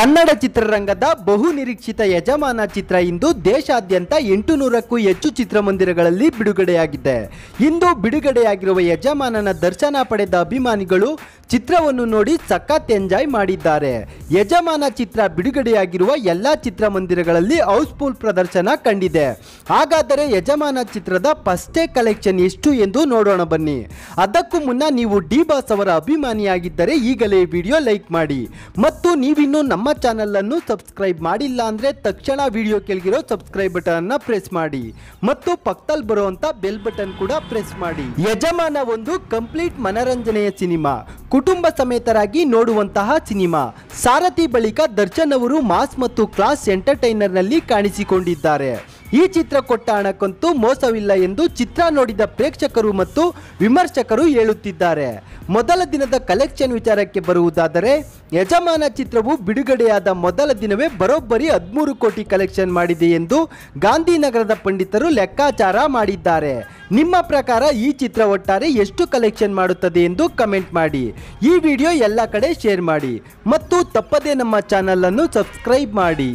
ಕನ್ನಡ ಚಿತ್ರರಂಗದ ಬಹು ನಿರೀಕ್ಷಿತ ಯಜಮಾನ ಚಿತ್ರ ಇಂದು ದೇಶಾದ್ಯಂತ ಎಂಟು ನೂರಕ್ಕೂ ಹೆಚ್ಚು ಚಿತ್ರಮಂದಿರಗಳಲ್ಲಿ ಬಿಡುಗಡೆಯಾಗಿದೆ. ಇಂದು ಬಿಡುಗಡೆಯಾಗಿರುವ ಯಜಮಾನನ ದರ್ಶನ ಪಡೆದ ಅಭಿಮಾನಿಗಳು ಚಿತ್ರವನ್ನು ನೋಡಿ ಸಖತ್ ಎಂಜಾಯ್ ಮಾಡಿದ್ದಾರೆ. ಯಜಮಾನ ಚಿತ್ರ ಬಿಡುಗಡೆಯಾಗಿರುವ ಎಲ್ಲ ಚಿತ್ರಮಂದಿರಗಳಲ್ಲಿ ಹೌಸ್ಫುಲ್ ಪ್ರದರ್ಶನ ಕಂಡಿದೆ. ಹಾಗಾದರೆ ಯಜಮಾನ ಚಿತ್ರದ ಫಸ್ಟ್ ಡೇ ಕಲೆಕ್ಷನ್ ಎಷ್ಟು ಎಂದು ನೋಡೋಣ ಬನ್ನಿ. ಅದಕ್ಕೂ ಮುನ್ನ ನೀವು ಡಿ ಬಾಸ್ ಅವರ ಅಭಿಮಾನಿಯಾಗಿದ್ದರೆ ಈಗಲೇ ವಿಡಿಯೋ ಲೈಕ್ ಮಾಡಿ. ಮತ್ತು ನೀವಿನ್ನೂ ನಮ್ಮ ಚಾನಲನ್ನು ಸಬ್ಸ್ಕ್ರೈಬ್ ಮಾಡಿಲ್ಲ ಅಂದ್ರೆ ತಕ್ಷಣ ವಿಡಿಯೋ ಕೆಳಗಿರೋ ಸಬ್ಸ್ಕ್ರೈಬ್ ಬಟನ್ ಅನ್ನ ಪ್ರೆಸ್ ಮಾಡಿ. ಮತ್ತು ಪಕ್ಕದಲ್ಲಿ ಬರುವಂಥ ಬೆಲ್ ಬಟನ್ ಕೂಡ ಪ್ರೆಸ್ ಮಾಡಿ. ಯಜಮಾನ ಒಂದು ಕಂಪ್ಲೀಟ್ ಮನರಂಜನೆಯ ಸಿನಿಮಾ. ಕುಟುಂಬ ಸಮೇತರಾಗಿ ನೋಡುವಂತಹ ಸಿನಿಮಾ. ಸಾರಥಿ ಬಳಿಕ ದರ್ಶನ್ ಅವರು ಮಾಸ್ ಮತ್ತು ಕ್ಲಾಸ್ ಎಂಟರ್ಟೈನರ್ನಲ್ಲಿ ಕಾಣಿಸಿಕೊಂಡಿದ್ದಾರೆ. ಈ ಚಿತ್ರ ಕೊಟ್ಟ ಹಣಕ್ಕಂತೂ ಮೋಸವಿಲ್ಲ ಎಂದು ಚಿತ್ರ ನೋಡಿದ ಪ್ರೇಕ್ಷಕರು ಮತ್ತು ವಿಮರ್ಶಕರು ಹೇಳುತ್ತಿದ್ದಾರೆ. ಮೊದಲ ದಿನದ ಕಲೆಕ್ಷನ್ ವಿಚಾರಕ್ಕೆ ಬರುವುದಾದರೆ, ಯಜಮಾನ ಚಿತ್ರವು ಬಿಡುಗಡೆಯಾದ ಮೊದಲ ದಿನವೇ ಬರೋಬ್ಬರಿ ಹದಿಮೂರು ಕೋಟಿ ಕಲೆಕ್ಷನ್ ಮಾಡಿದೆ ಎಂದು ಗಾಂಧಿನಗರದ ಪಂಡಿತರು ಲೆಕ್ಕಾಚಾರ ಮಾಡಿದ್ದಾರೆ. ನಿಮ್ಮ ಪ್ರಕಾರ ಈ ಚಿತ್ರ ಒಟ್ಟಾರೆ ಎಷ್ಟು ಕಲೆಕ್ಷನ್ ಮಾಡುತ್ತದೆ ಎಂದು ಕಮೆಂಟ್ ಮಾಡಿ. ಈ ವಿಡಿಯೋ ಎಲ್ಲ ಕಡೆ ಶೇರ್ ಮಾಡಿ. ಮತ್ತು ತಪ್ಪದೇ ನಮ್ಮ ಚಾನಲನ್ನು ಸಬ್ಸ್ಕ್ರೈಬ್ ಮಾಡಿ.